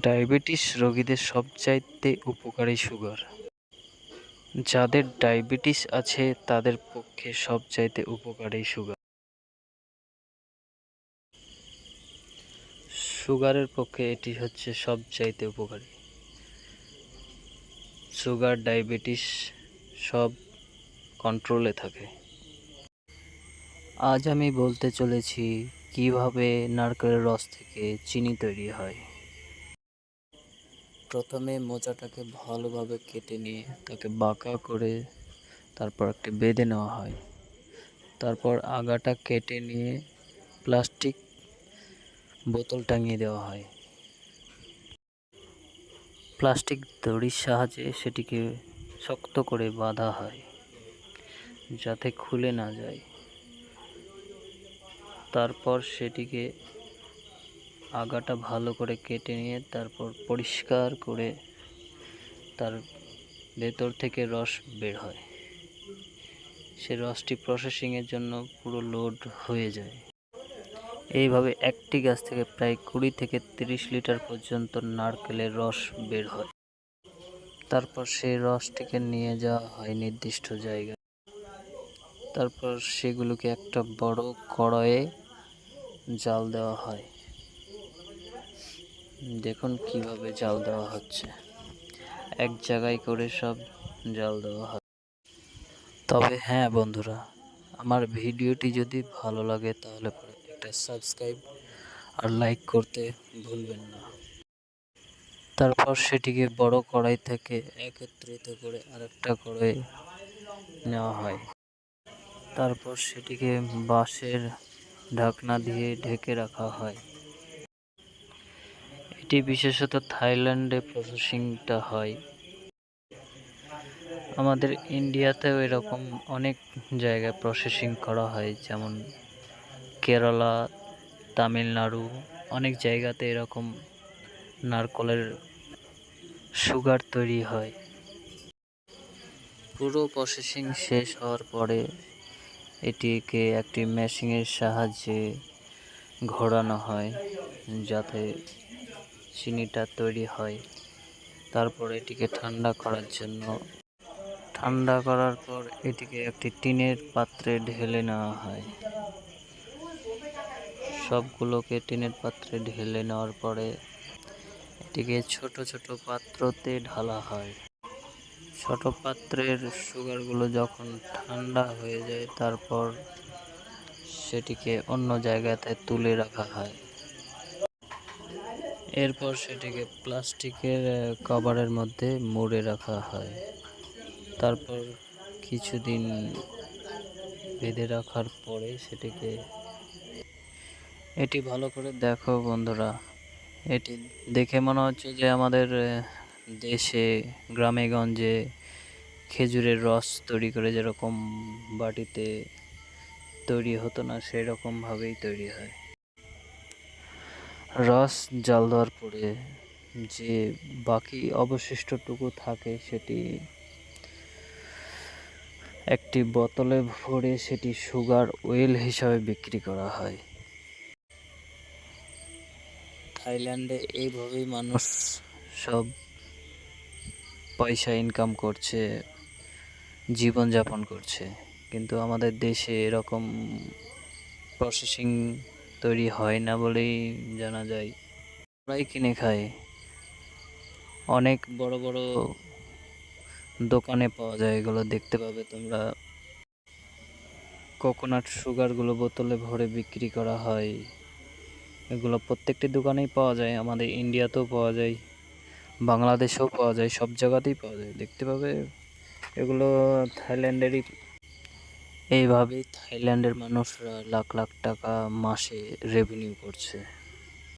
Diabetes রোগীদের সবচাইতে উপকারী সুগার। যাদের ডায়াবেটিস আছে, তাদের পক্ষে সবচাইতে উপকারী সুগার। সুগারের পক্ষে এটি হচ্ছে সবচাইতে উপকারী। সুগার, ডায়াবেটিস সব কন্ট্রোলে থাকে। আজ আমি বলতে চলেছি, কীভাবে নারকেলের রস থেকে চিনি তৈরি হয়। প্রথমে মোচাটাকে ভালোভাবে কেটে নিয়ে তাকে বাঁকা করে তারপর একটি বেঁধে নেওয়া হয়। তারপর আগাটা কেটে নিয়ে প্লাস্টিক বোতল টাঙিয়ে দেওয়া হয়। প্লাস্টিক দড়ির সাহায্যে সেটিকে শক্ত করে বাঁধা হয়, যাতে খুলে না যায়। তারপর সেটিকে আগাটা ভালো করে কেটে নিয়ে তারপর পরিষ্কার করে তার ভেতর থেকে রস বের হয়। সে রসটি প্রসেসিংয়ের জন্য পুরো লোড হয়ে যায়। এইভাবে একটি গাছ থেকে প্রায় কুড়ি থেকে তিরিশ লিটার পর্যন্ত নারকেলের রস বের হয়। তারপর সেই রসটিকে নিয়ে যাওয়া হয় নির্দিষ্ট জায়গায়। তারপর সেগুলোকে একটা বড় কড়াইয়ে জাল দেওয়া হয়। দেখুন কীভাবে জাল দেওয়া হচ্ছে। এক জায়গায় করে সব জাল দেওয়া হয়। তবে হ্যাঁ বন্ধুরা, আমার ভিডিওটি যদি ভালো লাগে তাহলে একটা সাবস্ক্রাইব আর লাইক করতে ভুলবেন না। তারপর সেটিকে বড় কড়াই থেকে একত্রিত করে আরেকটা কড়াই নেওয়া হয়। তারপর সেটিকে বাঁশের ঢাকনা দিয়ে ঢেকে রাখা হয়। এটি বিশেষত থাইল্যান্ডে প্রসেসিংটা হয়। আমাদের ইন্ডিয়াতেও এরকম অনেক জায়গায় প্রসেসিং করা হয়, যেমন কেরালা, তামিলনাড়ু, অনেক জায়গাতে এরকম নারকলের সুগার তৈরি হয়। পুরো প্রসেসিং শেষ হওয়ার পরে এটিকে একটি মেশিনের সাহায্যে ঘোরানো হয়, যাতে চিনিটা তৈরি হয়। তারপর এটিকে ঠান্ডা করার জন্য। ঠান্ডা করার পর এটিকে একটি টিনের পাত্রে ঢেলে নেওয়া হয়। সবগুলোকে টিনের পাত্রে ঢেলে নেওয়ার পরে এটিকে ছোট ছোট পাত্রতে ঢালা হয়। ছোট পাত্রের সুগারগুলো যখন ঠান্ডা হয়ে যায়, তারপর সেটিকে অন্য জায়গাতে তুলে রাখা হয়। এরপর সেটিকে প্লাস্টিকের কভারের মধ্যে মুড়ে রাখা হয়। তারপর কিছুদিন বেঁধে রাখার পরে সেটিকে এটি ভালো করে দেখো বন্ধুরা। এটি দেখে মনে হচ্ছে যে আমাদের দেশে, গ্রামে গঞ্জে খেজুরের রস তৈরি করে যেরকম বাটিতে তৈরি হতো না, সেরকমভাবেই তৈরি হয়। রস জাল দেওয়ার পরে যে বাকি অবশিষ্টটুকু থাকে সেটি একটি বোতলে ভরে সেটি সুগার ওয়েল হিসাবে বিক্রি করা হয়। থাইল্যান্ডে এইভাবেই মানুষ সব পয়সা ইনকাম করছে, জীবনযাপন করছে। কিন্তু আমাদের দেশে এরকম প্রসেসিং তৈরি হয় না বলেই জানা যায়। ওরাই কিনে খায়। অনেক বড় বড় দোকানে পাওয়া যায়, এগুলো দেখতে পাবে তোমরা। কোকোনাট সুগারগুলো বোতলে ভরে বিক্রি করা হয়। এগুলো প্রত্যেকটি দোকানেই পাওয়া যায়, আমাদের ইন্ডিয়াতেও পাওয়া যায়, বাংলাদেশেও পাওয়া যায়, সব জায়গাতেই পাওয়া যায়। দেখতে পাবে, এগুলো থাইল্যান্ডেরই এইভাবেই থাইল্যান্ডের মানুষরা লাখ লাখ টাকা মাসে রেভিনিউ করছে।